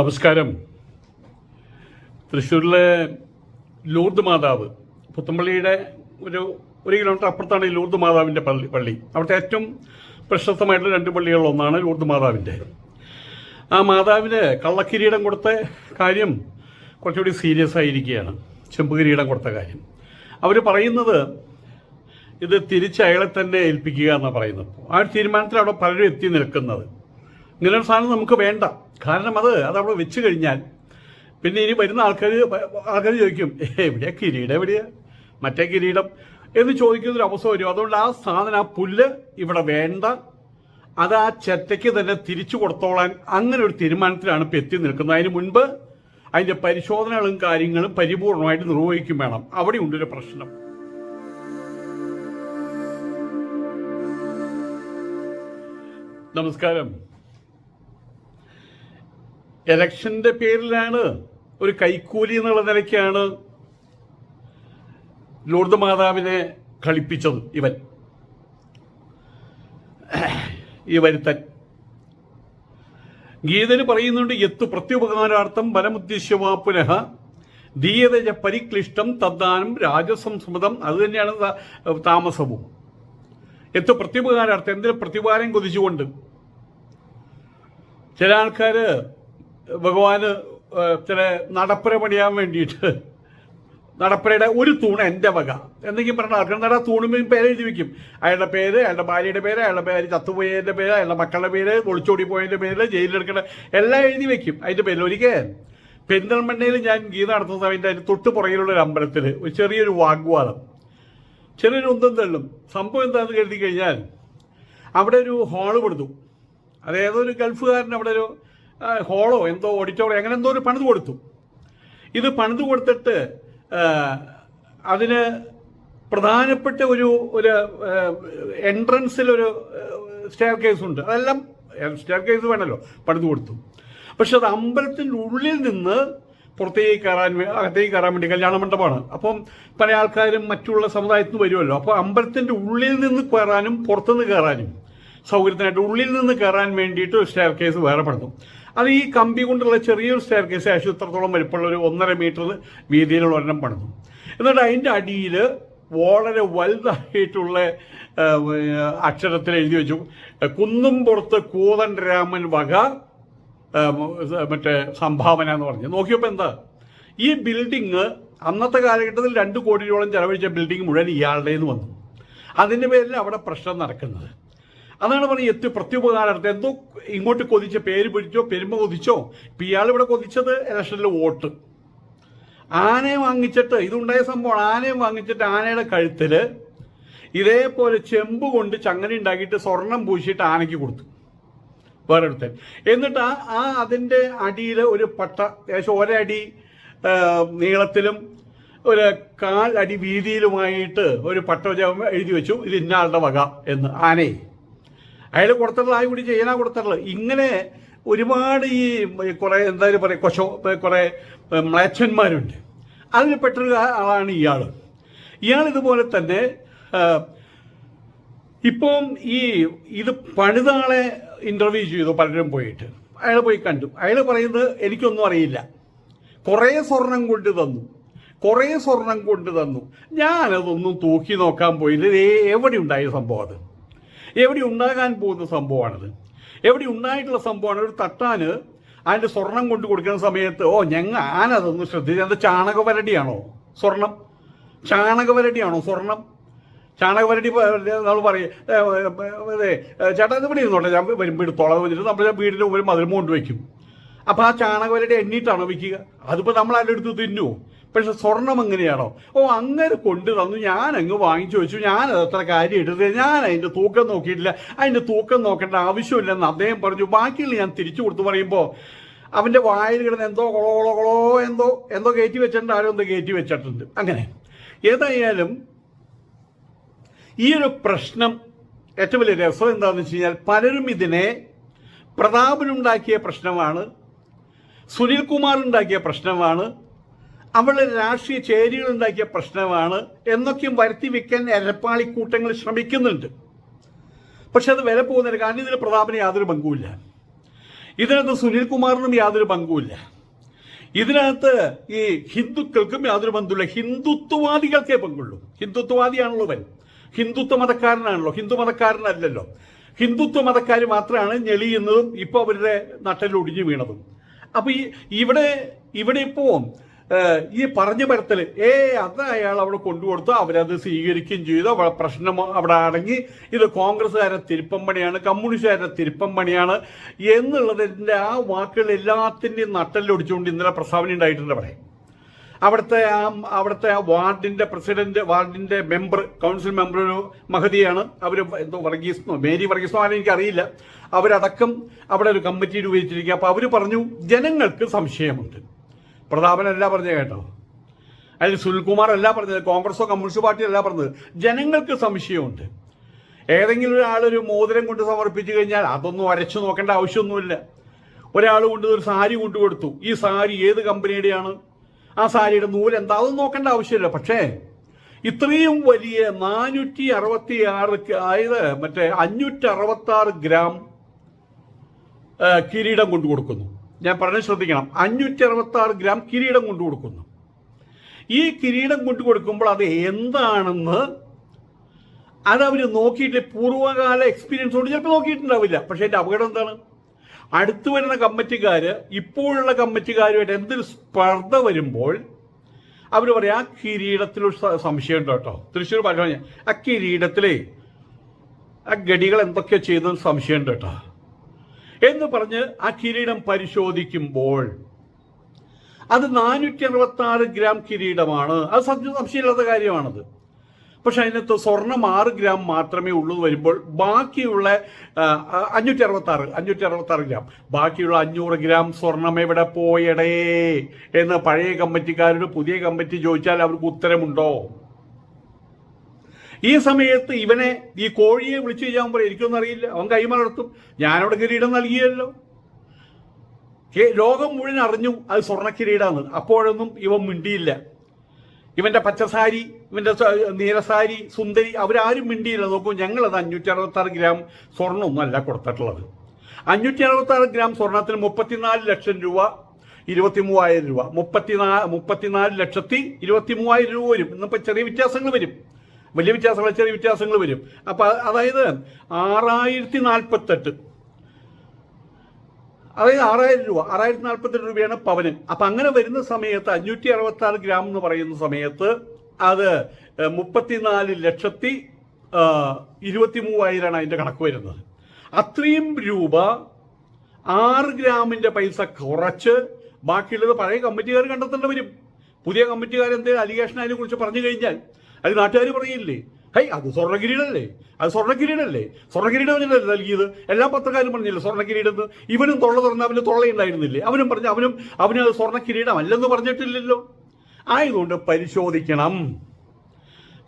നമസ്കാരം. തൃശ്ശൂരിലെ ലൂർദ് മാതാവ് പുത്തമ്പള്ളിയുടെ ഒരു ഒരു കിലോമീറ്റർ അപ്പുറത്താണ് ഈ ലൂർദ് മാതാവിന്റെ പള്ളി പള്ളി. അവിടുത്തെ ഏറ്റവും പ്രശസ്തമായിട്ടുള്ള രണ്ട് പള്ളികളിലൊന്നാണ് ലൂർദ് മാതാവിന്റെ. ആ മാതാവിന് കള്ളക്കിരീടം കൊടുത്ത കാര്യം കുറച്ചുകൂടി സീരിയസ് ആയിരിക്കുകയാണ്. ചെമ്പ് കിരീടം കൊടുത്ത കാര്യം. അവർ പറയുന്നത് ഇത് തിരിച്ച് അയാളെ തന്നെ ഏൽപ്പിക്കുക എന്നാണ് പറയുന്നത്. ആ ഒരു തീരുമാനത്തിൽ അവിടെ പലരും എത്തി നിൽക്കുന്നത്. ഇങ്ങനൊരു സാധനം നമുക്ക് വേണ്ട. കാരണം അത് അത് അവിടെ വെച്ച് കഴിഞ്ഞാൽ പിന്നെ ഇനി വരുന്ന ആൾക്കാർ ആൾക്കാർ ചോദിക്കും "ഏ, എവിടെയാ കിരീടം എവിടെയാ? മറ്റേ കിരീടം? എന്ന് ചോദിക്കുന്നൊരു അവസ്ഥ വരും. അതുകൊണ്ട് ആ സാധനം ആ പുല്ല് ഇവിടെ വേണ്ട. അത് ആ ചെറ്റയ്ക്ക് തന്നെ തിരിച്ചു കൊടുത്തോളാൻ അങ്ങനെ ഒരു തീരുമാനത്തിലാണ് ഇപ്പം എത്തി നിൽക്കുന്നത്. അതിന് മുൻപ് അതിന്റെ പരിശോധനകളും കാര്യങ്ങളും പരിപൂർണമായിട്ട് നിർവഹിക്കും വേണം. അവിടെ ഉണ്ടൊരു പ്രശ്നം. നമസ്കാരം. ഇലക്ഷന്റെ പേരിലാണ് ഒരു കൈക്കൂലി എന്നുള്ള നിലയ്ക്കാണ് ലോർദ് മാതാവിനെ കളിപ്പിച്ചത് ഇവൻ. ഈ വരുത്തൻ. ഗീതന് പറയുന്നുണ്ട് എത്തു പ്രത്യുപകാരാർത്ഥം ബലമുദ്ദേശവാ പുനഃ ദീയതജ പരിക്ലിഷ്ടം തദ്ദാനം രാജസംസ്മൃതം അത് തന്നെയാണ് താമസവും. എത്തു പ്രത്യുപകാരാർത്ഥം എന്തിനും പ്രതിഭാരം കൊതിച്ചുകൊണ്ട്. ചില ആൾക്കാര് ഭഗവാന് ചില നടപ്പുര പണിയാൻ വേണ്ടിയിട്ട് നടപ്പുരയുടെ ഒരു തൂണ് എന്റെ വക. എന്തെങ്കിലും പറഞ്ഞാൽ ആൾക്കാർ നട തൂണുമ്പോൾ പേര് എഴുതി വെക്കും. അയാളുടെ പേര് അയാളുടെ ഭാര്യയുടെ പേര് അയാളുടെ പേര് ചത്തുപോയതിന്റെ പേര് അയാളുടെ മക്കളുടെ പേര് ഒളിച്ചോടി പോയതിന്റെ പേര് ജയിലിലെടുക്കേണ്ട എല്ലാം എഴുതി വെക്കും. അതിന്റെ പേരിൽ ഒരിക്കൽ പെരിന്തൽമണ്ണയിൽ ഞാൻ ഗീത നടത്തുന്ന സമയത്ത് അതിന് തൊട്ട് പുറകിലുള്ള ഒരു അമ്പലത്തിൽ ഒരു ചെറിയൊരു വാഗ്വാദം. ചെറിയൊരു ഒന്നും തള്ളും. സംഭവം എന്താണെന്ന് കരുതി കഴിഞ്ഞാൽ അവിടെ ഒരു ഹാൾ കൊടുത്തു. അതായത് ഒരു ഗൾഫുകാരൻ അവിടെ ഒരു ഹാളോ എന്തോ ഓഡിറ്റോറിയം അങ്ങനെ എന്തോ ഒരു പണിത് കൊടുത്തു. ഇത് പണിത് കൊടുത്തിട്ട് അതിന് പ്രധാനപ്പെട്ട ഒരു ഒരു എൻട്രൻസിലൊരു സ്റ്റെയർ കേസ് ഉണ്ട്. അതെല്ലാം സ്റ്റെയർ കേസ് വേണമല്ലോ പണിത് കൊടുത്തു. പക്ഷെ അത് അമ്പലത്തിന്റെ ഉള്ളിൽ നിന്ന് പുറത്തേക്ക് കയറാൻ അകത്തേക്ക് കയറാൻ വേണ്ടി കല്യാണ മണ്ഡപമാണ്. അപ്പം പല ആൾക്കാരും മറ്റുള്ള സമുദായത്തിൽ നിന്ന് വരുമല്ലോ. അപ്പോൾ അമ്പലത്തിന്റെ ഉള്ളിൽ നിന്ന് കയറാനും പുറത്തുനിന്ന് കയറാനും സൗകര്യത്തിനായിട്ട് ഉള്ളിൽ നിന്ന് കയറാൻ വേണ്ടിയിട്ട് സ്റ്റെയർ കേസ് വേറെ പണിതു. അത് ഈ കമ്പി കൊണ്ടുള്ള ചെറിയൊരു സ്റ്റെയർ കേസ് ഏകദേശം ഇത്രത്തോളം വലിപ്പമുള്ള ഒരു ഒന്നര മീറ്റർ വീതിയിലുള്ള ഒരെണ്ണം പണിതു. എന്നിട്ട് അതിന്റെ അടിയിൽ വളരെ വലുതായിട്ടുള്ള അക്ഷരത്തിൽ എഴുതി വെച്ചു. കുന്നും പുറത്ത് കൂതൻ രാമൻ വക മറ്റേ സംഭാവന എന്ന് പറഞ്ഞു. നോക്കിയപ്പോൾ എന്താ? ഈ ബിൽഡിങ് അന്നത്തെ കാലഘട്ടത്തിൽ രണ്ട് കോടി രൂപയോളം ചെലവഴിച്ച ബിൽഡിംഗ് മുഴുവൻ ഇയാളുടെ നിന്ന് വന്നു. അതിന്റെ പേരിൽ അവിടെ പ്രശ്നം നടക്കുന്നത്. അതാണ് പറഞ്ഞത് എത്തി പ്രത്യുപകാരാർത്ഥം എന്തോ ഇങ്ങോട്ട് കൊതിച്ച പേര് പിടിച്ചോ പെരുമ കൊതിച്ചോ ഇപ്പം ഇയാൾ ഇവിടെ കൊതിച്ചത് ഇലക്ഷനിൽ വോട്ട്. ആനയെ വാങ്ങിച്ചിട്ട് ഇതുണ്ടായ സംഭവമാണ്. ആനയെ വാങ്ങിച്ചിട്ട് ആനയുടെ കഴുത്തിൽ ഇതേപോലെ ചെമ്പ് കൊണ്ട് ചങ്ങല ഉണ്ടാക്കിയിട്ട് സ്വർണം പൂശിയിട്ട് ആനയ്ക്ക് കൊടുത്തു. വേറൊരുത്തൻ. എന്നിട്ട് ആ ആ അതിന്റെ അടിയിൽ ഒരു പട്ട ഏകദേശം ഒരടി നീളത്തിലും ഒരു കാൽ അടി വീതിയിലുമായിട്ട് ഒരു പട്ട എഴുതി വെച്ചു. ഇത് ഇന്ന ആളുടെ വക എന്ന്. ആനയെ. അയാൾ കൊടുത്തിട്ടുള്ള ആയി കൂടി ചെയ്യാനാ കൊടുത്തിട്ടുള്ളത്. ഇങ്ങനെ ഒരുപാട് ഈ കുറേ എന്തായാലും പറയാം കൊശോ കുറേ മ്ലേച്ഛന്മാരുണ്ട്. അതിൽ പെട്ടൊരു ആളാണ് ഇയാൾ ഇയാൾ ഇതുപോലെ തന്നെ ഇപ്പം ഈ ഇത് പണിതാളെ ഇന്റർവ്യൂ ചെയ്തു പലരും പോയിട്ട്. അയാൾ പോയി കണ്ടു. അയാൾ പറയുന്നത് എനിക്കൊന്നും അറിയില്ല. കുറേ സ്വർണം കൊണ്ട് തന്നു. കുറേ സ്വർണം കൊണ്ട് തന്നു. ഞാനതൊന്നും തൂക്കി നോക്കാൻ പോയില്ല. എവിടെ ഉണ്ടായ സംഭവം അത്? എവിടെ ഉണ്ടാകാൻ പോകുന്ന സംഭവമാണത്? എവിടെ ഉണ്ടായിട്ടുള്ള സംഭവമാണ്? ഒരു തട്ടാന് അതിന്റെ സ്വർണം കൊണ്ട് കൊടുക്കുന്ന സമയത്ത് ഓ ഞങ്ങൾ ആനതൊന്ന് ശ്രദ്ധിച്ചു അത് ചാണകവരടിയാണോ സ്വർണം? ചാണകവരടിയാണോ സ്വർണം? ചാണകവരടി നമ്മൾ പറയും ചേട്ടാ ഇത് ഇവിടെ ഇരുന്നോട്ടെ ഞാൻ വരുമ്പോൾ എടുത്തോളാം എന്ന് വെച്ചിട്ട് നമ്മൾ വീടിന്റെ മുമ്പിൽ മധുരം കൊണ്ട് വയ്ക്കും അപ്പോൾ ആ ചാണകവരടി എണ്ണീട്ടാണോ വിൽക്കുക അതിപ്പോൾ നമ്മൾ അതിന്റെ അടുത്ത് തിന്നുമോ പക്ഷെ സ്വർണം എങ്ങനെയാണോ? ഓ അങ്ങനെ കൊണ്ടു തന്നു. ഞാൻ അങ്ങ് വാങ്ങിച്ചു വെച്ചു. ഞാൻ അത് അത്ര കാര്യം എടുത്തത് ഞാൻ അതിന്റെ തൂക്കം നോക്കിയിട്ടില്ല. അതിന്റെ തൂക്കം നോക്കേണ്ട ആവശ്യമില്ലെന്ന് അദ്ദേഹം പറഞ്ഞു. ബാക്കിയുള്ള ഞാൻ തിരിച്ചു കൊടുത്തു പറയുമ്പോൾ അവന്റെ വായിൽ കിടന്ന് എന്തോ കൊളോ കൊളോ കൊളോ എന്തോ എന്തോ കയറ്റി വെച്ചിട്ടുണ്ട്. ആരോ എന്തോ കയറ്റി വെച്ചിട്ടുണ്ട്. അങ്ങനെ. ഏതായാലും ഈ ഒരു പ്രശ്നം ഏറ്റവും വലിയ രസം എന്താണെന്ന് വെച്ച് കഴിഞ്ഞാൽ പലരും ഇതിനെ പ്രതാപനുണ്ടാക്കിയ പ്രശ്നമാണ് സുനിൽ കുമാർ ഉണ്ടാക്കിയ പ്രശ്നമാണ് അവളുടെ രാഷ്ട്രീയ ചേരികൾ ഉണ്ടാക്കിയ പ്രശ്നമാണ് എന്നൊക്കെയും വരുത്തി വെക്കാൻ എരപ്പാളി കൂട്ടങ്ങൾ ശ്രമിക്കുന്നുണ്ട്. പക്ഷെ അത് വില പോകുന്നില്ല കാരണം ഇതിൽ പ്രതാപന് യാതൊരു പങ്കുമില്ല. ഇതിനകത്ത് സുനിൽകുമാറിനും യാതൊരു പങ്കുമില്ല. ഇതിനകത്ത് ഈ ഹിന്ദുക്കൾക്കും യാതൊരു ബന്ധമില്ല ഹിന്ദുത്വവാദികൾക്കേ പങ്കുള്ളൂ. ഹിന്ദുത്വവാദിയാണല്ലോ അവൻ. ഹിന്ദുത്വ മതക്കാരനാണല്ലോ. ഹിന്ദു മതക്കാരനല്ലല്ലോ. ഹിന്ദുത്വ മതക്കാർ മാത്രമാണ് ഞെളിയുന്നതും ഇപ്പൊ അവരുടെ നട്ടലൊടിഞ്ഞു വീണതും. അപ്പോൾ ഈ ഇവിടെ ഇവിടെ ഇപ്പോ ഏഹ്, ഈ പറഞ്ഞു പരത്തൽ ഏ അത് അയാൾ അവിടെ കൊണ്ടുകൊടുത്തു അവരത് സ്വീകരിക്കുകയും ചെയ്തു. അവിടെ പ്രശ്നം അവിടെ അടങ്ങി. ഇത് കോൺഗ്രസ്സുകാരുടെ തിരുപ്പം പണിയാണ് കമ്മ്യൂണിസ്റ്റുകാരുടെ തിരുപ്പം പണിയാണ് എന്നുള്ളതിന്റെ ആ വാക്കുകൾ എല്ലാത്തിന്റെയും നട്ടലിലൊടിച്ചുകൊണ്ട് ഇന്നലെ പ്രസ്താവന ഉണ്ടായിട്ടുണ്ട് അവിടെ. അവിടുത്തെ ആ അവിടുത്തെ ആ വാർഡിന്റെ പ്രസിഡന്റ് വാർഡിന്റെ മെമ്പർ കൗൺസിൽ മെമ്പർ ഒരു മഹതിയാണ്. അവർ എന്തോ വർഗീസ്നോ മേരി വർഗീസ്നോ ആരും എനിക്കറിയില്ല. അവരടക്കം അവിടെ ഒരു കമ്മിറ്റി രൂപീകരിച്ചിരിക്കുക അപ്പൊ അവർ പറഞ്ഞു ജനങ്ങൾക്ക് സംശയമുണ്ട്. പ്രതാപനല്ല പറഞ്ഞത് കേട്ടോ. അതിൽ സുനിൽകുമാർ അല്ല പറഞ്ഞത് കോൺഗ്രസോ കമ്മ്യൂണിസ്റ്റ് പാർട്ടിയോ അല്ല പറഞ്ഞത്. ജനങ്ങൾക്ക് സംശയമുണ്ട്. ഏതെങ്കിലും ഒരാളൊരു മോതിരം കൊണ്ട് സമർപ്പിച്ചു കഴിഞ്ഞാൽ അതൊന്നും അരച്ചു നോക്കേണ്ട ആവശ്യമൊന്നുമില്ല. ഒരാൾ കൊണ്ട് ഒരു സാരി കൊണ്ടുകൊടുത്തു. ഈ സാരി ഏത് കമ്പനിയുടെയാണ്? ആ സാരിയുടെ നൂൽ എന്താ? അതൊന്നും നോക്കേണ്ട ആവശ്യമില്ല. പക്ഷേ ഇത്രയും വലിയ നാനൂറ്റി അറുപത്തി ആറ് അതായത് മറ്റേ അഞ്ഞൂറ്റി അറുപത്തി ആറ് ഗ്രാം കിരീടം കൊണ്ടു കൊടുക്കുന്നു ഞാൻ പറഞ്ഞത് ശ്രദ്ധിക്കണം. അഞ്ഞൂറ്റി അറുപത്തി ആറ് ഗ്രാം കിരീടം കൊണ്ടു കൊടുക്കുന്നു. ഈ കിരീടം കൊണ്ടു കൊടുക്കുമ്പോൾ അത് എന്താണെന്ന് അത് അവർ നോക്കിയിട്ട് പൂർവകാല എക്സ്പീരിയൻസ് കൊണ്ട് ചിലപ്പോൾ നോക്കിയിട്ടുണ്ടാവില്ല. പക്ഷേ എന്റെ അപകടം എന്താണ്? അടുത്തു വരുന്ന കമ്മിറ്റിക്കാർ ഇപ്പോഴുള്ള കമ്മിറ്റിക്കാരുമായിട്ട് എന്തൊരു സ്പർദ്ധ വരുമ്പോൾ അവർ പറയാം ആ കിരീടത്തിലൊരു സംശയം സംശയമുണ്ട് കേട്ടോ. തൃശ്ശൂർ പറഞ്ഞു ആ കിരീടത്തിലേ ആ ഗടികൾ എന്തൊക്കെയോ സംശയം സംശയമുണ്ട് കേട്ടോ. എന്ന് പറഞ്ഞ് ആ കിരീടം പരിശോധിക്കുമ്പോൾ അത് നാനൂറ്റി അറുപത്തി ആറ് ഗ്രാം കിരീടമാണ്. അത് സത്യം സംശയമില്ലാത്ത കാര്യമാണത്. പക്ഷെ അതിനകത്ത് സ്വർണം ആറ് ഗ്രാം മാത്രമേ ഉള്ളൂ വരുമ്പോൾ ബാക്കിയുള്ള അഞ്ഞൂറ്റി അറുപത്തി ആറ് അഞ്ഞൂറ്റി അറുപത്തി ആറ് ഗ്രാം. ബാക്കിയുള്ള അഞ്ഞൂറ് ഗ്രാം സ്വർണം എവിടെ പോയടേ? എന്ന് പഴയ കമ്മിറ്റിക്കാരോട് പുതിയ കമ്മിറ്റി ചോദിച്ചാൽ അവർക്ക് ഉത്തരമുണ്ടോ? ഈ സമയത്ത് ഇവനെ ഈ കോഴിയെ വിളിച്ചു ചെയ്യാൻ എനിക്കൊന്നും അറിയില്ല. അവൻ കൈമലർത്തും. ഞാനവിടെ കിരീടം നൽകിയല്ലോ. ലോകം മുഴുവൻ അറിഞ്ഞു അത് സ്വർണ കിരീടാന്ന് അപ്പോഴൊന്നും ഇവൻ മിണ്ടിയില്ല. ഇവന്റെ പച്ചസാരി ഇവന്റെ നീലസാരി സുന്ദരി അവരാരും മിണ്ടിയില്ല. നോക്കൂ ഞങ്ങളത് അഞ്ഞൂറ്റി അറുപത്താറ് ഗ്രാം സ്വർണമൊന്നും അല്ല കൊടുത്തിട്ടുള്ളത്. അഞ്ഞൂറ്റി അറുപത്താറ് ഗ്രാം സ്വർണത്തിന് മുപ്പത്തിനാല് ലക്ഷം രൂപ ഇരുപത്തി മൂവായിരം രൂപ. മുപ്പത്തിനാ മുപ്പത്തിനാല് ലക്ഷത്തി ഇരുപത്തി മൂവായിരം രൂപ വരും. ഇന്നിപ്പോൾ ചെറിയ വ്യത്യാസങ്ങൾ വരും. വലിയ വ്യത്യാസങ്ങൾ ചെറിയ വ്യത്യാസങ്ങൾ വരും. അപ്പൊ അതായത് ആറായിരത്തി നാൽപ്പത്തെട്ട് അതായത് ആറായിരം രൂപ ആറായിരത്തി നാൽപ്പത്തെട്ട് രൂപയാണ് പവന്. അപ്പൊ അങ്ങനെ വരുന്ന സമയത്ത് അഞ്ഞൂറ്റി അറുപത്തി ആറ് ഗ്രാം എന്ന് പറയുന്ന സമയത്ത് അത് മുപ്പത്തിനാല് ലക്ഷത്തി ഇരുപത്തി മൂവായിരമാണ് അതിന്റെ കണക്ക് വരുന്നത്. അത്രയും രൂപ ആറ് ഗ്രാമിന്റെ പൈസ കുറച്ച് ബാക്കിയുള്ളത് പഴയ കമ്മിറ്റിക്കാർ കണ്ടെത്തേണ്ടി വരും. പുതിയ കമ്മിറ്റിക്കാർ എന്തെങ്കിലും അലിഗേഷൻ അതിനെ കുറിച്ച് പറഞ്ഞു കഴിഞ്ഞാൽ അത് നാട്ടുകാർ പറയില്ലേ? ഹൈ അത് സ്വർണകിരീടല്ലേ? അത് സ്വർണകിരീടല്ലേ? സ്വർണകിരീടം തന്നെയല്ലേ നൽകിയത്? എല്ലാ പത്രക്കാരും പറഞ്ഞില്ലേ എന്ന് ഇവനും തൊള്ള തുറന്ന അവന് തൊള്ളയുണ്ടായിരുന്നില്ലേ? അവനും പറഞ്ഞു അവനും അവന് അത് സ്വർണകിരീടം അല്ലെന്ന് പറഞ്ഞിട്ടില്ലല്ലോ. ആയതുകൊണ്ട് പരിശോധിക്കണം.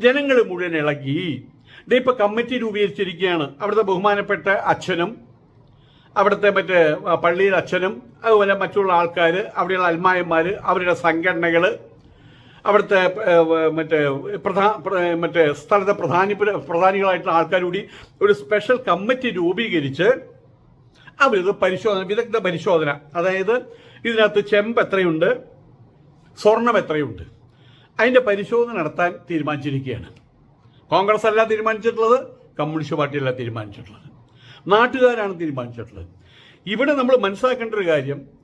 ജനങ്ങൾ മുഴുവൻ ഇളകി. ദേ ഇപ്പൊ കമ്മിറ്റി രൂപീകരിച്ചിരിക്കുകയാണ്. അവിടുത്തെ ബഹുമാനപ്പെട്ട അച്ഛനും അവിടുത്തെ മറ്റേ പള്ളിയിലെ അച്ഛനും അതുപോലെ മറ്റുള്ള ആൾക്കാർ അവിടെയുള്ള അൽമായന്മാർ അവരുടെ സംഘടനകൾ അവിടുത്തെ മറ്റേ പ്രധാ മറ്റേ സ്ഥലത്തെ പ്രധാനി പ്രധാനികളായിട്ടുള്ള ആൾക്കാർ കൂടി ഒരു സ്പെഷ്യൽ കമ്മിറ്റി രൂപീകരിച്ച് അവരിത് പരിശോധന വിദഗ്ധ പരിശോധന. അതായത് ഇതിനകത്ത് ചെമ്പ് എത്രയുണ്ട് സ്വർണം എത്രയുണ്ട് അതിന്റെ പരിശോധന നടത്താൻ തീരുമാനിച്ചിരിക്കുകയാണ്. കോൺഗ്രസ് അല്ല തീരുമാനിച്ചിട്ടുള്ളത് കമ്മ്യൂണിസ്റ്റ് പാർട്ടിയല്ല തീരുമാനിച്ചിട്ടുള്ളത്. നാട്ടുകാരാണ് തീരുമാനിച്ചിട്ടുള്ളത്. ഇവിടെ നമ്മൾ മനസ്സിലാക്കേണ്ട ഒരു കാര്യം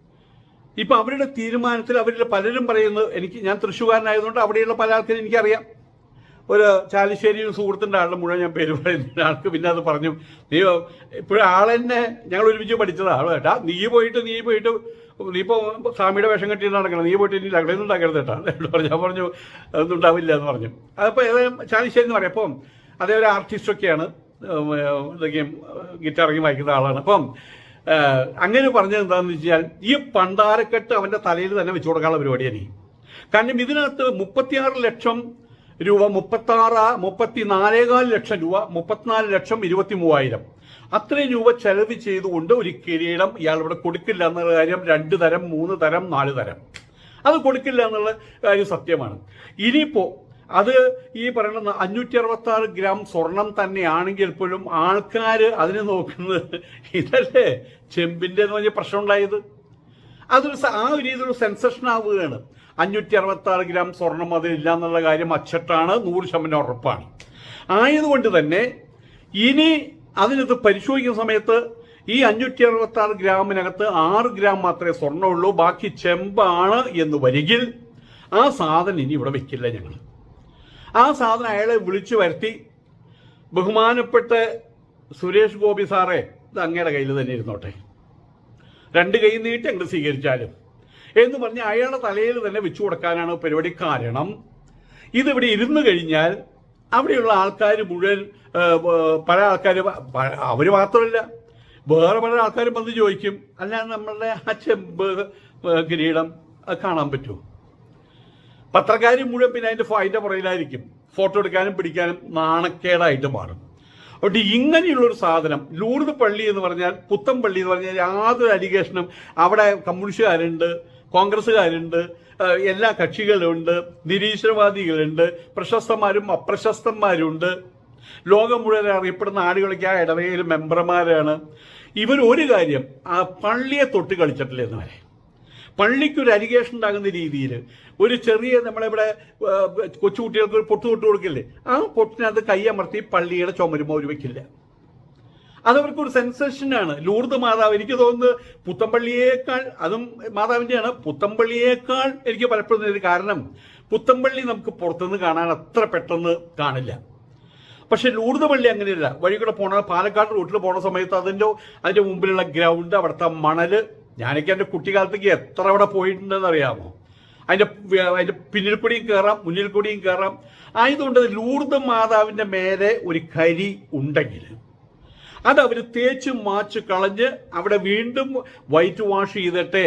ഇപ്പൊ അവരുടെ തീരുമാനത്തിൽ അവരിൽ പലരും പറയുന്നത് എനിക്ക് ഞാൻ തൃശ്ശൂകാരനായതുകൊണ്ട് അവിടെയുള്ള പല ആൾക്കാരും എനിക്കറിയാം. ഒരു ചാലിശ്ശേരി സുഹൃത്തിന്റെ ആളുടെ മുഴുവൻ ഞാൻ പേര് പറയുന്ന. ആൾക്ക് പിന്നെ അത് പറഞ്ഞു. നീ ഇപ്പോഴും ആളെന്നെ ഞങ്ങൾ ഒരുമിച്ച് പഠിച്ചത്. ആൾ കേട്ടാ. നീ പോയിട്ട് നീ പോയിട്ട് നീ ഇപ്പോൾ സ്വാമിയുടെ വേഷം കെട്ടി നടക്കണം. നീ പോയിട്ട് ഇനി ലഗ്നൊന്നും ഉണ്ടാക്കരുത് കേട്ടാ. പറഞ്ഞു ഞാൻ പറഞ്ഞു അതൊന്നും ഉണ്ടാവില്ല എന്ന് പറഞ്ഞു. അതിപ്പോൾ ഏതായാലും ചാലിശ്ശേരി എന്ന് പറയാം. അപ്പം അതേ ഒരു ആർട്ടിസ്റ്റൊക്കെയാണ് ഗിറ്റാറിങ് വായിക്കുന്ന ആളാണ്. അപ്പം അങ്ങനെ പറഞ്ഞത് എന്താണെന്ന് വെച്ചാൽ ഈ പണ്ടാരക്കെട്ട് അവന്റെ തലയിൽ തന്നെ വെച്ചു കൊടുക്കാനുള്ള പരിപാടിയാണ്. കാരണം ഇതിനകത്ത് മുപ്പത്തിയാറ് ലക്ഷം രൂപ മുപ്പത്തി ആറ് മുപ്പത്തിനാലേകാൽ ലക്ഷം രൂപ മുപ്പത്തിനാല് ലക്ഷം ഇരുപത്തി മൂവായിരം അത്രയും രൂപ ചെലവ് ചെയ്തുകൊണ്ട് ഒരു കിരീടം ഇയാൾ ഇവിടെ കൊടുക്കില്ല എന്നുള്ള കാര്യം രണ്ട് തരം മൂന്ന് തരം നാല് തരം. അത് കൊടുക്കില്ല എന്നുള്ള കാര്യം സത്യമാണ്. ഇനിയിപ്പോ അത് ഈ പറയുന്ന അഞ്ഞൂറ്റി അറുപത്തി ആറ് ഗ്രാം സ്വർണം തന്നെയാണെങ്കിൽ പോലും ആൾക്കാർ അതിനെ നോക്കുന്നത് ഇതല്ലേ ചെമ്പിന്റെ എന്ന് പറഞ്ഞ പ്രശ്നം ഉണ്ടായത്? അതൊരു ആ ഒരു രീതിയിലുള്ള സെൻസേഷൻ ആവുകയാണ്. അഞ്ഞൂറ്റി അറുപത്തി ആറ് ഗ്രാം സ്വർണം അതിലില്ല എന്നുള്ള കാര്യം അച്ചട്ടാണ് നൂറ് ശതമാനം ഉറപ്പാണ്. ആയതുകൊണ്ട് തന്നെ ഇനി അതിനകത്ത് പരിശോധിക്കുന്ന സമയത്ത് ഈ അഞ്ഞൂറ്റി അറുപത്തി ആറ് ഗ്രാമിനകത്ത് ആറ് ഗ്രാം മാത്രമേ സ്വർണമുള്ളൂ ബാക്കി ചെമ്പാണ് എന്ന് വരികിൽ ആ സാധനം ഇനി ഇവിടെ വെക്കില്ല ഞങ്ങൾ ആ സാധനം അയാളെ വിളിച്ചു വരുത്തി. ബഹുമാനപ്പെട്ട സുരേഷ് ഗോപി സാറേ ഇത് അങ്ങയുടെ കയ്യിൽ തന്നെ ഇരുന്നോട്ടെ. രണ്ട് കൈ നീട്ടി അങ്ങോട്ട് സ്വീകരിച്ചാലും. എന്ന് പറഞ്ഞ് അയാളുടെ തലയിൽ തന്നെ വെച്ചു കൊടുക്കാനാണ് പരിപാടി കാരണം. ഇതിവിടെ ഇരുന്ന് കഴിഞ്ഞാൽ അവിടെയുള്ള ആൾക്കാർ മുഴുവൻ പല ആൾക്കാർ അവർ മാത്രമല്ല വേറെ പല ആൾക്കാരും വന്ന് ചോദിക്കും അല്ലാതെ നമ്മളുടെ ആ ചെമ്പ് കിരീടം കാണാൻ പറ്റുമോ? പത്രക്കാർ മുഴുവൻ പിന്നെ അതിന്റെ അതിന്റെ പുറയിലായിരിക്കും ഫോട്ടോ എടുക്കാനും പിടിക്കാനും നാണക്കേടായിട്ട് മാറും. അതുകൊണ്ട് ഇങ്ങനെയുള്ളൊരു സാധനം ലൂർദ് പള്ളി എന്ന് പറഞ്ഞാൽ പുത്തൻ പള്ളി എന്ന് പറഞ്ഞാൽ യാതൊരു അലിഗേഷനും അവിടെ കമ്മ്യൂണിസ്റ്റുകാരുണ്ട് കോൺഗ്രസ്സുകാരുണ്ട് എല്ലാ കക്ഷികളുണ്ട് നിരീശ്വരവാദികളുണ്ട് പ്രശസ്തന്മാരും അപ്രശസ്തന്മാരുണ്ട്. ലോകം മുഴുവൻ അറിയപ്പെടുന്ന ആളുകളൊക്കെ ആ ഇടവകയിൽ മെമ്പർമാരാണ് ഇവർ ഒരു കാര്യം ആ പള്ളിയെ തൊട്ട് കളിച്ചിട്ടില്ല എന്ന് വരെ പള്ളിക്ക് ഒരു അലിഗേഷൻ ഉണ്ടാകുന്ന രീതിയിൽ ഒരു ചെറിയ നമ്മളിവിടെ കൊച്ചുകുട്ടികൾക്ക് ഒരു പൊട്ട് തൊട്ട് കൊടുക്കില്ലേ? ആ പൊട്ടിനകത്ത് കൈയമർത്തി പള്ളിയുടെ ചുമരുമ ഒരു വെക്കില്ല അതവർക്കൊരു സെൻസേഷനാണ് ലൂർദ് മാതാവ് എനിക്ക് തോന്നുന്നത് പുത്തമ്പള്ളിയേക്കാൾ അതും മാതാവിന്റെയാണ് പുത്തമ്പള്ളിയേക്കാൾ എനിക്ക് പലപ്പോഴും കാരണം. പുത്തമ്പള്ളി നമുക്ക് പുറത്തുനിന്ന് കാണാൻ അത്ര പെട്ടെന്ന് കാണില്ല. പക്ഷെ ലൂർദ് പള്ളി അങ്ങനെയല്ല. വഴി കൂടെ പോണ പാലക്കാട് റൂട്ടിൽ പോണ സമയത്ത് അതിന്റെ അതിന്റെ മുമ്പിലുള്ള ഗ്രൗണ്ട് അവിടുത്തെ മണൽ ഞാനൊക്കെ എന്റെ കുട്ടിക്കാലത്തേക്ക് എത്ര അവിടെ പോയിട്ടുണ്ടെന്ന് അറിയാമോ അതിന്റെ അതിന്റെ പിന്നിൽ കൂടിയും കയറാം മുന്നിൽ കൂടിയും കയറാം ആയതുകൊണ്ട് ലൂർദ് മാതാവിന്റെ മേലെ ഒരു കരി ഉണ്ടെങ്കിൽ അത് അവർ തേച്ച് മാച്ച് കളഞ്ഞ് അവിടെ വീണ്ടും വൈറ്റ് വാഷ് ചെയ്തിട്ട്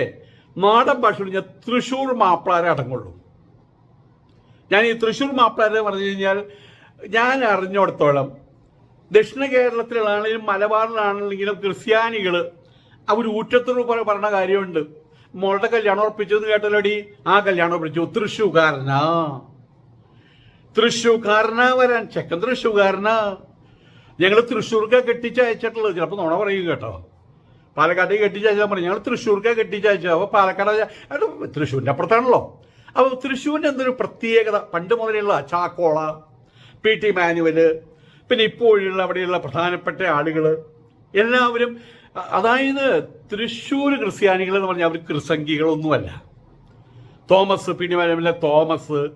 നാടൻ ഭാഷ ഞാൻ തൃശ്ശൂർ മാപ്പിളാരെ അടങ്ങുള്ളൂ. ഞാൻ ഈ തൃശ്ശൂർ മാപ്പിളാരെ പറഞ്ഞു കഴിഞ്ഞാൽ ഞാൻ അറിഞ്ഞിടത്തോളം ദക്ഷിണ കേരളത്തിലാണെങ്കിലും മലബാറിലാണെങ്കിലും ക്രിസ്ത്യാനികൾ അവർ ഊറ്റത്തോട് പറ- പറഞ്ഞ കാര്യമുണ്ട്. മോളുടെ കല്യാണം ഉറപ്പിച്ചെന്ന് കേട്ടല്ലോടി? ആ കല്യാണം ഉറപ്പിച്ചു. തൃശ്ശൂക്കാരനാ തൃശ്ശൂക്കാരനാ വരാൻ. ചെക്കൻ തൃശ്ശൂക്കാരനാ ഞങ്ങൾ തൃശ്ശൂർക്കാ കെട്ടിച്ചയച്ചിട്ടുള്ളത്. ചിലപ്പോൾ നോണ പറയും കേട്ടോ. പാലക്കാട്ടേക്ക് കെട്ടിച്ചയച്ചാൽ പറയും ഞങ്ങൾ തൃശ്ശൂർക്കാ കെട്ടിച്ചയച്ചത് അപ്പോൾ പാലക്കാട് തൃശ്ശൂരിന്റെ അപ്പുറത്താണല്ലോ. അപ്പോൾ തൃശ്ശൂരിന്റെ എന്തൊരു പ്രത്യേകത? പണ്ട് മുതലുള്ള ചാക്കോള പി ടി മാനുവൽ പിന്നെ ഇപ്പോഴുള്ള അവിടെയുള്ള പ്രധാനപ്പെട്ട ആളുകൾ എല്ലാവരും അതായത് തൃശ്ശൂർ ക്രിസ്ത്യാനികൾ എന്ന് പറഞ്ഞാൽ അവർ ക്രിസംഗികളൊന്നുമല്ല. Thomas T Thomas.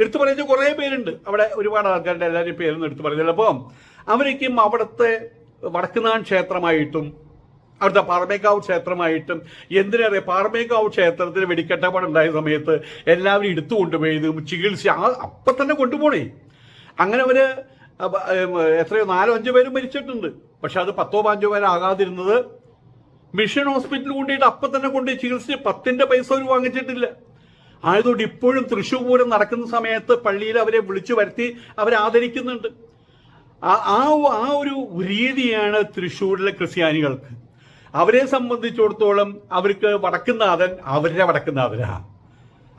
എടുത്തു പറയുന്ന കുറേ പേരുണ്ട്. അവിടെ ഒരുപാട് ആൾക്കാരുടെ എല്ലാവരുടെയും പേരൊന്നും എടുത്തു പറയുന്നില്ല. അപ്പം അവരേക്കും അവിടുത്തെ വടക്കുന്നാൻ ക്ഷേത്രമായിട്ടും അവിടുത്തെ പാറമേക്കാവ് ക്ഷേത്രമായിട്ടും എന്തിനറിയാം പാറമേക്കാവ് ക്ഷേത്രത്തിന് വെടിക്കെട്ടപ്പാടുണ്ടായ സമയത്ത് എല്ലാവരും എടുത്തു കൊണ്ടുപോയത് ചികിത്സ അപ്പം തന്നെ കൊണ്ടുപോണേ. അങ്ങനെ ഏം, എത്രയോ നാലോ അഞ്ചോ പേരും മരിച്ചിട്ടുണ്ട്. പക്ഷെ അത് പത്തോ പതിനഞ്ചോ പേരാകാതിരുന്നത് മിഷൻ ഹോസ്പിറ്റലിൽ കൊണ്ടിട്ട് അപ്പം തന്നെ കൊണ്ട് ചികിത്സിച്ച് പത്തിന്റെ പൈസ അവർ വാങ്ങിച്ചിട്ടില്ല. ആയതുകൊണ്ട് ഇപ്പോഴും തൃശ്ശൂർ പൂരം നടക്കുന്ന സമയത്ത് പള്ളിയിൽ അവരെ വിളിച്ചു വരുത്തി അവരെ ആദരിക്കുന്നുണ്ട്. ആ ആ ഒരു രീതിയാണ് തൃശ്ശൂരിലെ ക്രിസ്ത്യാനികൾക്ക്. അവരെ സംബന്ധിച്ചിടത്തോളം അവർക്ക് വടക്കുന്നാഥൻ അവരുടെ വടക്കുന്നാഥനാ.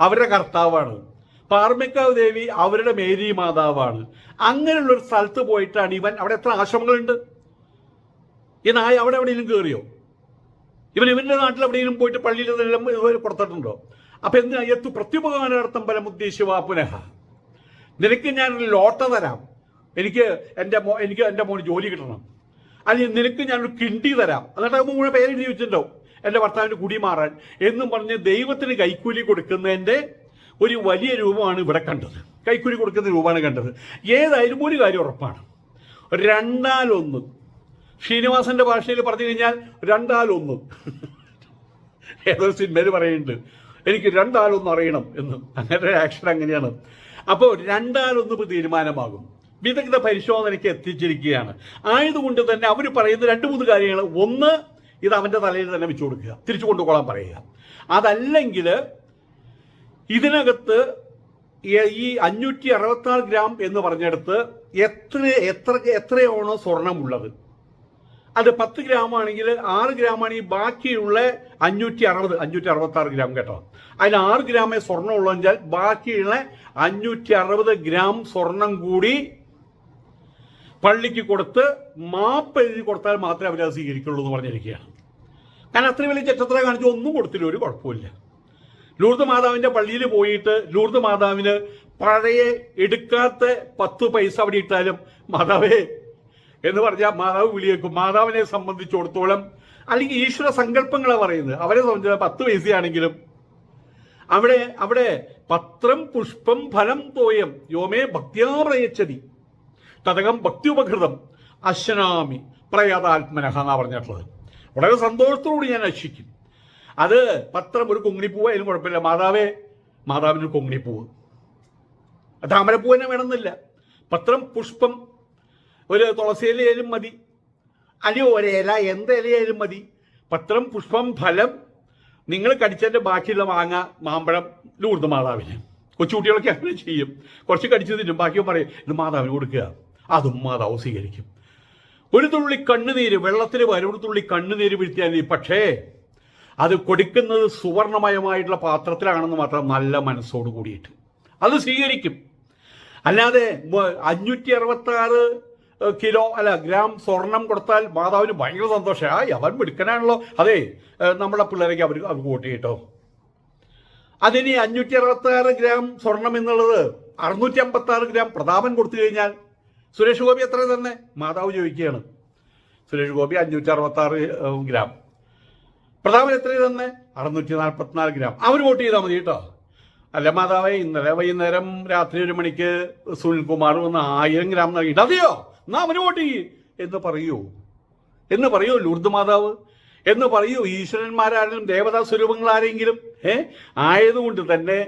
അവരുടെ കർത്താവാണ്. പാർമിക്കാവ് ദേവി അവരുടെ മേരി മാതാവാണ്. അങ്ങനെയുള്ള ഒരു സ്ഥലത്ത് പോയിട്ടാണ് ഇവൻ അവിടെ എത്ര ആശ്രമങ്ങളുണ്ട്? ഈ നായ അവിടെ എവിടെയെങ്കിലും കയറിയോ ഇവൻ ഇവന്റെ നാട്ടിൽ എവിടെയെങ്കിലും പോയിട്ട് പള്ളിയിൽ നിന്നെല്ലാം ഇവർ പുറത്തിട്ടുണ്ടോ അപ്പൊ എന്തിനാ? എത്തു പ്രത്യുപകാരാർത്ഥം പല ഉദ്ദേശിച്ചുവാ പുനഃ? നിനക്ക് ഞാൻ ഒരു ലോട്ട തരാം. എനിക്ക് എന്റെ മോ എനിക്ക് എന്റെ മോന് ജോലി കിട്ടണം. അല്ലെങ്കിൽ നിനക്ക് ഞാനൊരു കിണ്ടി തരാം. എന്നിട്ട് മുഴുവൻ പേരെഴുതി വെച്ചിട്ടുണ്ടോ എന്റെ ഭർത്താവിന് കുടി മാറാൻ. എന്നും പറഞ്ഞ് ദൈവത്തിന് കൈക്കൂലി കൊടുക്കുന്നതിന്റെ ഒരു വലിയ രൂപമാണ് ഇവിടെ കണ്ടത്. കൈക്കൂലി കൊടുക്കുന്ന രൂപമാണ് കണ്ടത്. ഏതായാലും ഒരു കാര്യം ഉറപ്പാണ്. രണ്ടാലൊന്ന്. ശ്രീനിവാസന്റെ ഭാഷയിൽ പറഞ്ഞു കഴിഞ്ഞാൽ രണ്ടാലൊന്ന്. ഏതൊരു സിനിമയിൽ പറയുന്നുണ്ട്. എനിക്ക് രണ്ടാലൊന്ന് അറിയണം എന്ന്. അങ്ങനെ ആക്ഷൻ അങ്ങനെയാണ്. അപ്പോൾ രണ്ടാലൊന്ന് ഇപ്പോൾ തീരുമാനമാകും. വിദഗ്ധ പരിശോധനയ്ക്ക് എത്തിച്ചിരിക്കുകയാണ്. ആയതുകൊണ്ട് തന്നെ അവർ പറയുന്ന രണ്ട് മൂന്ന് കാര്യങ്ങൾ. ഒന്ന് ഇത് അവന്റെ തലയിൽ തന്നെ വെച്ചു കൊടുക്കുക. തിരിച്ചു കൊണ്ടുപോകാൻ പറയുക. അതല്ലെങ്കിൽ ഇതിനകത്ത് ഈ- അഞ്ഞൂറ്റി അറുപത്തിനാല് ഗ്രാം എന്ന് പറഞ്ഞെടുത്ത് എത്ര എത്ര എത്രയാണോ സ്വർണമുള്ളത്. അത് പത്ത് ഗ്രാം ആണെങ്കിൽ ആറ് ഗ്രാം ആണെങ്കിൽ ബാക്കിയുള്ള അഞ്ഞൂറ്റി അറുപത് അഞ്ഞൂറ്റി അറുപത്തി ആറ് ഗ്രാം കേട്ടോ. അതിന് ആറ് ഗ്രാമേ സ്വർണം വെച്ചാൽ ബാക്കിയുള്ള അഞ്ഞൂറ്റി അറുപത് ഗ്രാം സ്വർണം കൂടി പള്ളിക്ക് കൊടുത്ത് മാപ്പ് എഴുതി കൊടുത്താൽ മാത്രമേ അവരത് സ്വീകരിക്കുള്ളൂ എന്ന് പറഞ്ഞിരിക്കുകയാണ്. കാരണം അത്രയും വലിയ ചെറ്റത്ര കാണിച്ച് ഒന്നും കൊടുത്തില്ല ഒരു കുഴപ്പമില്ല ലൂർദ് മാതാവിന്റെ പള്ളിയിൽ പോയിട്ട് ലൂർദ് മാതാവിന് പഴയ എടുക്കാത്ത പത്ത് പൈസ അവിടെ ഇട്ടാലും മാതാവേ എന്ന് പറഞ്ഞാൽ മാതാവ് വിളിയേക്കും മാതാവിനെ സംബന്ധിച്ചിടത്തോളം അല്ലെങ്കിൽ ഈശ്വര സങ്കല്പങ്ങളാണ് പറയുന്നത്. അവരെ സംബന്ധിച്ച പത്ത് പൈസയാണെങ്കിലും അവിടെ അവിടെ പത്രം പുഷ്പം ഫലം തോയം യോമേ ഭക്തിയാപ്രയച്ചതി തതകം ഭക്തിയുപകൃതം അശ്വനാമി പ്രയാതാത്മനഹ എന്നാ പറഞ്ഞിട്ടുള്ളത്. വളരെ സന്തോഷത്തോടുകൂടി ഞാൻ അശ്വിക്കും അത് പത്രം ഒരു കുങ്ങിണിപ്പൂവ് അതിനും കുഴപ്പമില്ല. മാതാവേ മാതാവിന് ഒരു കുങ്ങിണിപ്പൂവ്. താമരപ്പൂ തന്നെ വേണമെന്നില്ല. പത്രം പുഷ്പം ഒരു തുളസി ഇലയായാലും മതി. അല്ലെ ഒരേല എന്ത് ഇലയായാലും മതി. പത്രം പുഷ്പം ഫലം നിങ്ങൾ കടിച്ചതിന്റെ ബാക്കിയുള്ള മാങ്ങ മാമ്പഴം ലൂർദ് മാതാവിന്. കൊച്ചുകുട്ടികളൊക്കെ അങ്ങനെ ചെയ്യും. കുറച്ച് കടിച്ചു തിന്നും. ബാക്കിയും പറയും ഇത് മാതാവിന് കൊടുക്കുക. അതും മാതാവ് സ്വീകരിക്കും. ഒരു തുള്ളി കണ്ണുനീര് വെള്ളത്തിൽ വരും ഒരു തുള്ളി കണ്ണുനീര് വീഴ്ത്തിയാൽ പക്ഷേ അത് കൊടുക്കുന്നത് സുവർണമയമായിട്ടുള്ള പാത്രത്തിലാണെന്ന് മാത്രം നല്ല മനസ്സോട് കൂടിയിട്ട്. അത് സ്വീകരിക്കും. അല്ലാതെ അഞ്ഞൂറ്റി അറുപത്താറ് കിലോ അല്ല ഗ്രാം സ്വർണം കൊടുത്താൽ മാതാവിന് ഭയങ്കര സന്തോഷമായി അവൻ മിടുക്കനാണല്ലോ. അതെ നമ്മുടെ പിള്ളേരൊക്കെ അവർ അവർ വോട്ട് ചെയ്യട്ടോ. അതിന് അഞ്ഞൂറ്റി അറുപത്താറ് ഗ്രാം സ്വർണം എന്നുള്ളത് അറുന്നൂറ്റി അമ്പത്തി ആറ് ഗ്രാം പ്രതാപൻ കൊടുത്തു കഴിഞ്ഞാൽ സുരേഷ് ഗോപി എത്ര തന്നെ മാതാവ് ചോദിക്കുകയാണ്. സുരേഷ് ഗോപി അഞ്ഞൂറ്റി അറുപത്താറ് ഗ്രാം. പ്രതാപൻ എത്ര തന്നെ അറുന്നൂറ്റി നാൽപ്പത്തിനാല് ഗ്രാം. അവർ വോട്ട് ചെയ്താൽ മതി കേട്ടോ. അല്ല മാതാവേ ഇന്നലെ വൈകുന്നേരം രാത്രി ഒരു മണിക്ക് സുനിൽകുമാർ വന്ന് ആയിരം ഗ്രാം നൽകിയിട്ട് അതെയോ? എന്നാ അവന് വോട്ട് ചെയ്യും. എന്ന് പറയൂ. എന്ന് പറയൂ ലൂർദ് മാതാവ്? എന്ന് പറയൂ ഈശ്വരന്മാരാരെങ്കിലും ദേവതാ സ്വരൂപങ്ങൾ ആരെങ്കിലും ഏ? ആയതുകൊണ്ട് തന്നെ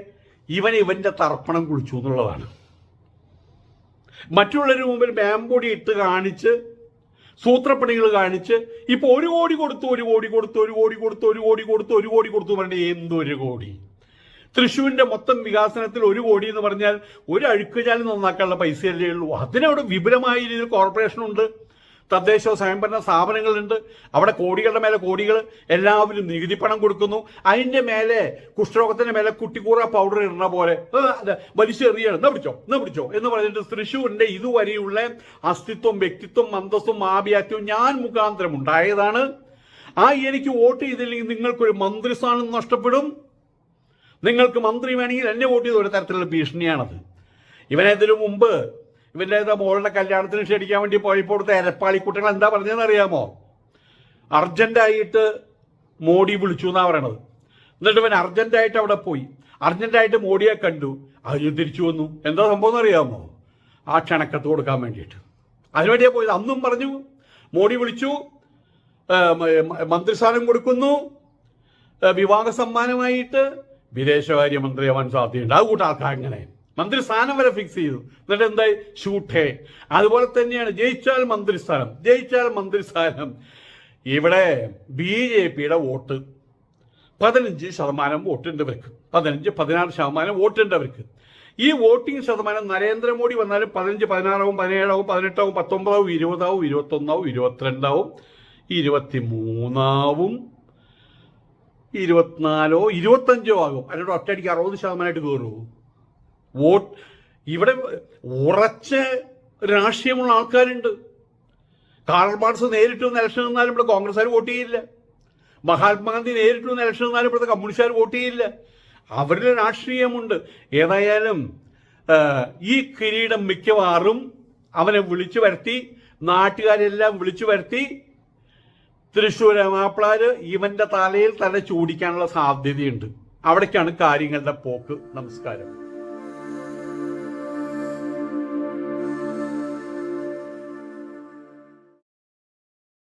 ഇവൻ ഇവന്റെ തർപ്പണം കുളിച്ചു എന്നുള്ളതാണ്. മറ്റുള്ളവരുടെ മുമ്പിൽ ബാമ്പൊടി ഇട്ട് കാണിച്ച് സൂത്രപ്പണികൾ കാണിച്ച് ഇപ്പൊ ഒരു കോടി കൊടുത്തു ഒരു കോടി കൊടുത്തു ഒരു കോടി കൊടുത്തു ഒരു കോടി കൊടുത്തു ഒരു കോടി കൊടുത്തു പറഞ്ഞ എന്തൊരു കോടി? തൃശ്ശൂരിന്റെ മൊത്തം വികാസനത്തിൽ ഒരു കോടി എന്ന് പറഞ്ഞാൽ ഒരു അഴുക്കുചാലും നന്നാക്കാനുള്ള പൈസയല്ലേ ഉള്ളൂ. അതിനവിടെ വിപുലമായ രീതിയിൽ കോർപ്പറേഷൻ ഉണ്ട്. തദ്ദേശ സ്വയംഭരണ സ്ഥാപനങ്ങളുണ്ട്. അവിടെ കോടികളുടെ മേലെ കോടികൾ എല്ലാവരും നികുതി പണം കൊടുക്കുന്നു. അതിന്റെ മേലെ കുഷ്ഠരോഗത്തിന്റെ മേലെ കുട്ടിക്കൂറ പൗഡർ ഇടുന്ന പോലെ. വലിച്ചെറിയാണ് എന്നാ പിടിച്ചോ? എന്നാ പിടിച്ചോ? എന്ന് പറഞ്ഞിട്ട് തൃശൂരിന്റെ ഇതുവരെയുള്ള അസ്തിത്വം വ്യക്തിത്വം അന്തസ്സും ആഭിയാത്യവും ഞാൻ മുഖാന്തരം ഉണ്ടായതാണ്. ആ എനിക്ക് വോട്ട് ചെയ്തില്ലെങ്കിൽ നിങ്ങൾക്കൊരു മന്ത്രിസ്ഥാനം നഷ്ടപ്പെടും. നിങ്ങൾക്ക് മന്ത്രി വേണമെങ്കിൽ എന്നെ വോട്ട് ചെയ്ത ഒരു തരത്തിലുള്ള ഭീഷണിയാണത്. ഇവനതിനു മുമ്പ് ഇവന്റെ മോളുടെ കല്യാണത്തിന് ക്ഷണിക്കാൻ വേണ്ടി പോയപ്പോൾ കൊടുത്ത എരപ്പാളിക്കുട്ടികൾ എന്താ പറഞ്ഞതെന്ന് അറിയാമോ? അർജന്റായിട്ട് മോഡി വിളിച്ചു എന്നാ പറയണത്. എന്നിട്ട് ഇവൻ അർജന്റായിട്ട് അവിടെ പോയി. അർജന്റായിട്ട് മോഡിയെ കണ്ടു. അതിന് തിരിച്ചു വന്നു. എന്താ സംഭവം എന്ന് അറിയാമോ ആ ക്ഷണക്കത്ത് കൊടുക്കാൻ വേണ്ടിയിട്ട്. അതിനുവേണ്ടിയാ പോയത്. അന്നും പറഞ്ഞു. മോഡി വിളിച്ചു. ആ, മന്ത്രിസ്ഥാനം കൊടുക്കുന്നു. വിവാഹ സമ്മാനമായിട്ട് വിദേശകാര്യമന്ത്രിയാവാൻ സാധ്യതയുണ്ട്. അത് കൂട്ട ആൾക്കാർ അങ്ങനെ മന്ത്രി സ്ഥാനം വരെ ഫിക്സ് ചെയ്തു. എന്നിട്ട് എന്തായി? ഷൂട്ടേ അതുപോലെ തന്നെയാണ് ജയിച്ചാൽ മന്ത്രിസ്ഥാനം ജയിച്ചാൽ മന്ത്രിസ്ഥാനം ഇവിടെ ബി ജെ പിയുടെ വോട്ട് പതിനഞ്ച് ശതമാനം വോട്ടുണ്ട് അവർക്ക് പതിനഞ്ച് പതിനാറ് ശതമാനം വോട്ടുണ്ട് അവർക്ക് ഈ വോട്ടിംഗ് ശതമാനം നരേന്ദ്രമോദി വന്നാലും പതിനഞ്ച് പതിനാറാവും പതിനേഴാവും പതിനെട്ടാവും പത്തൊമ്പതാവും ഇരുപതാവും ഇരുപത്തൊന്നാവും ഇരുപത്തിരണ്ടാവും ഇരുപത്തി മൂന്നാവും ഇരുപത്തിനാലോ ഇരുപത്തഞ്ചോ ആകും. അതിനോട് ഒറ്റയടിക്ക് അറുപത് ശതമാനമായിട്ട് കയറുമോ വോട്ട് ഇവിടെ ഉറച്ച രാഷ്ട്രീയമുള്ള ആൾക്കാരുണ്ട്. കാർൾ മാർക്സ് നേരിട്ട് വന്ന് ഇലക്ഷൻ നിന്നാലും ഇവിടെ കോൺഗ്രസ്സുകാർ വോട്ട് ചെയ്യില്ല. മഹാത്മാഗാന്ധി നേരിട്ട് വന്ന് ഇലക്ഷൻ നിന്നാലും ഇവിടുത്തെ കമ്മ്യൂണിസ്റ്റുകാർ വോട്ട് ചെയ്യില്ല. അവരുടെ രാഷ്ട്രീയമുണ്ട്. ഏതായാലും ഈ കിരീടം മിക്കവാറും അവനെ വിളിച്ചു വരുത്തി നാട്ടുകാരെല്ലാം വിളിച്ചു വരുത്തി തൃശ്ശൂർ മാപ്പിളാര് ഇവന്റെ തലയിൽ തന്നെ ചൂടിക്കാനുള്ള സാധ്യതയുണ്ട്. അവിടേക്കാണ് കാര്യങ്ങളുടെ പോക്ക്. നമസ്കാരം.